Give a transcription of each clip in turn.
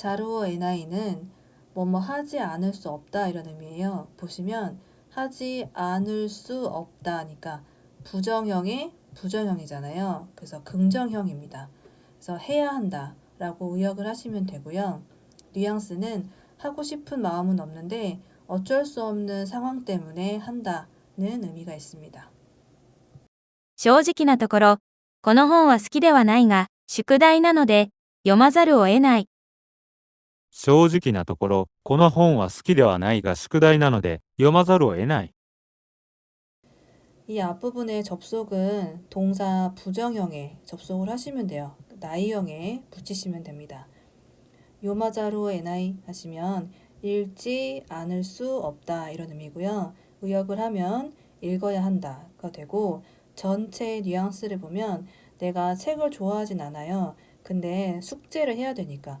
자루어 에나이는 뭐뭐 하지 않을 수 없다 이런 의미예요. 보시면 하지 않을 수 없다니까 부정형의 부정형이잖아요. 그래서 긍정형입니다. 그래서 해야 한다라고 의역을 하시면 되고요. 뉘앙스는 하고 싶은 마음은 없는데 어쩔 수 없는 상황 때문에 한다는 의미가 있습니다. 正直なところ、この本は好きではないが、宿題なので、読まざるを得ない。 正直なところ、この本は好きではないが宿題なので読まざるを得ない。 이 앞부분의 접속은 동사 부정형에 접속을 하시면 돼요. 나이형에 붙이시면 됩니다. 요마자루 에나이 하시면 읽지 않을 수 없다 이런 의미고요. 의역을 하면 읽어야 한다가 되고 전체의 뉘앙스를 보면 내가 책을 좋아하진 않아요. 근데 숙제를 해야 되니까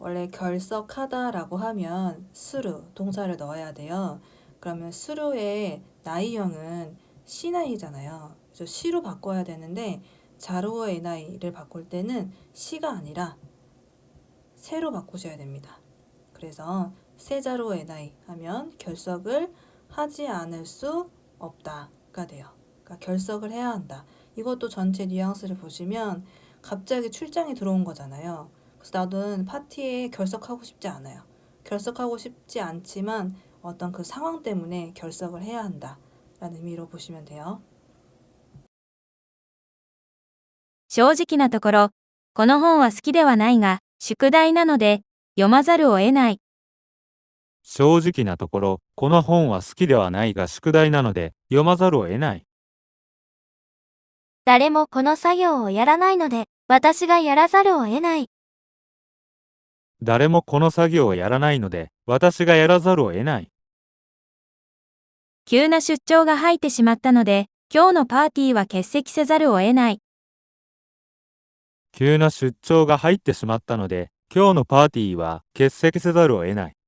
원래 결석하다라고 하면 수루 동사를 넣어야 돼요. 그러면 수루의 나이형은 시나이잖아요. 그래서 시로 바꿔야 되는데 자루어 에나이를 바꿀 때는 시가 아니라 세로 바꾸셔야 됩니다. 그래서 세자루어 에나이 하면 결석을 하지 않을 수 없다가 돼요. 그러니까 결석을 해야 한다. 이것도 전체 뉘앙스를 보시면 갑자기 출장이 들어온 거잖아요. 그래서 나는 파티에 결석하고 싶지 않아요. 결석하고 싶지 않지만 어떤 그 상황 때문에 결석을 해야 한다. 라는 의미로 보시면 돼요. 正直なところ、この本は好きではないが、宿題なので、読まざるを得ない。正直なところ、この本は好きではないが宿題なので読まざるを得ない。誰もこの作業をやらないので、私がやらざるを得ない。 誰もこの作業をやらないので私がやらざるを得ない。急な出張が入ってしまったので、今日のパーティーは欠席せざるを得ない。急な出張が入ってしまったので今日のパーティーは欠席せざるを得ない。